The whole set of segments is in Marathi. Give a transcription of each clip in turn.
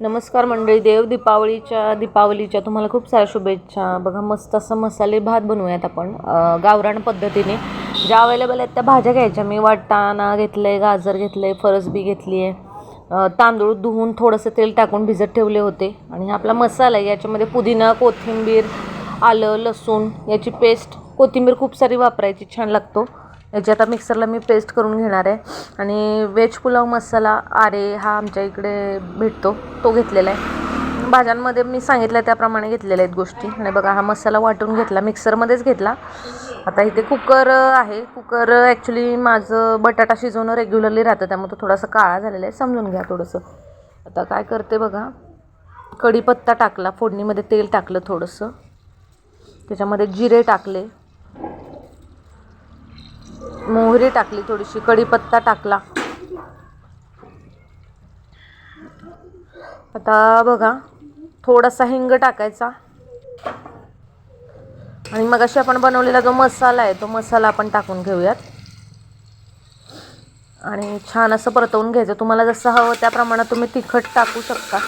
नमस्कार मंडळी देव दीपावलीच्या दीपावलीच्या तुम्हाला खूप साऱ्या शुभेच्छा. बघा मस्त असं मसाले भात बनवूयात आपण गावरान पद्धतीने. ज्या अवेलेबल आहेत त्या भाज्या घ्यायच्या. मी वाटाणा घेतलं आहे गाजर घेतलं आहे फरसबी घेतली आहे तांदूळ धुवून थोडंसं तेल टाकून भिजत ठेवले होते. आणि हा आपला मसाला आहे याच्यामध्ये पुदिना कोथिंबीर आलं लसूण याची पेस्ट कोथिंबीर खूप सारी वापरायची छान लागतो. याची आता मिक्सरला मी पेस्ट करून घेणार आहे. आणि वेज पुलाव मसाला आरे हा आमच्या इकडे भेटतो. तो घेतलेला आहे. भाज्यांमध्ये मी सांगितलं त्याप्रमाणे घेतलेल्या आहेत गोष्टी. आणि बघा हा मसाला वाटून घेतला. मिक्सरमध्येच घेतला. आता इथे कुकर आहे. कुकर ॲक्च्युली माझं बटाटा शिजवणं रेग्युलरली राहतं. त्यामुळे तो थोडासा काळा झालेला आहे. समजून घ्या थोडंसं. आता काय करते बघा. कढीपत्ता टाकला. फोडणीमध्ये तेल टाकलं थोडंसं. त्याच्यामध्ये जिरे टाकले. मोहरी टाकली थोडीशी कढीपत्ता टाकला. आता बघा थोडासा हिंग टाकायचा. आणि मग अशी आपण बनवलेला जो मसाला आहे तो मसाला आपण टाकून घेऊयात. आणि छान असं परतवून घ्यायचं. तुम्हाला जसं हवं त्या प्रमाणात तुम्ही तिखट टाकू शकता.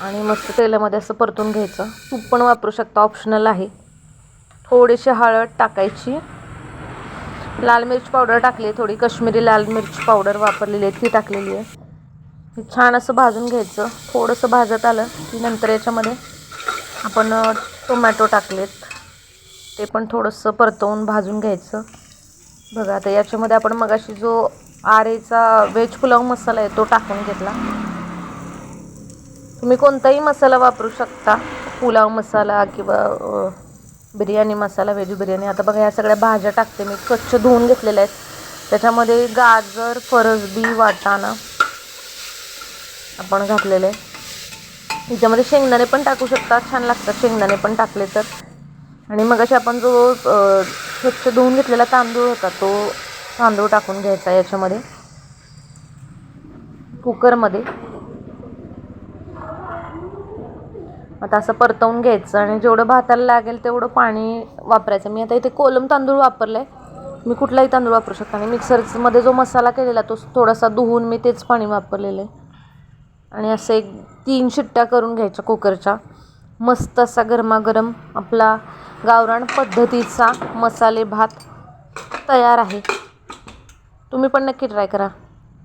आणि मस्त तेलामध्ये असं परतून घ्यायचं. तूप पण वापरू शकता ऑप्शनल आहे. थोडीशी हळद टाकायची. लाल मिरची पावडर टाकली आहे थोडी कश्मीरी लाल मिरची पावडर वापरलेली आहे ती टाकलेली आहे. छान असं भाजून घ्यायचं. थोडंसं भाजत आलं की नंतर याच्यामध्ये आपण टोमॅटो टाकलेत. ते पण थोडंसं परतवून भाजून घ्यायचं. बघा आता याच्यामध्ये आपण मगाशी जो आरेचा व्हेज पुलाव मसाला आहे तो टाकून घेतला. तुम्ही कोणताही मसाला वापरू शकता. पुलाव मसाला किंवा बिर्याणी मसाला व्हेज बिर्याणी. आता बघा ह्या सगळ्या भाज्या टाकते मी. स्वच्छ धुवून घेतलेल्या आहेत. त्याच्यामध्ये गाजर फरसबी वाटाणा आपण घातलेले. ह्याच्यामध्ये शेंगदाणे पण टाकू शकता. छान लागतात शेंगदाणे पण टाकले तर. आणि मग असे आपण जो स्वच्छ धुवून घेतलेला तांदूळ होता तो तांदूळ टाकून घ्यायचा याच्यामध्ये. कुकरमध्ये. आता असं परतवून घ्यायचं आणि जेवढं भाताला लागेल तेवढं पाणी वापरायचं. मी आता इथे कोलम तांदूळ वापरलं आहे मी कुठलाही तांदूळ वापरू शकता आणि मिक्सरमध्ये जो मसाला केलेला तो थोडासा धुवून मी तेच पाणी वापरलेलं आहे. आणि असं एक तीन शिट्ट्या करून घ्यायच्या कुकरच्या. मस्त असा गरमागरम आपला गावरान पद्धतीचा मसाले भात तयार आहे. तुम्ही पण नक्की ट्राय करा.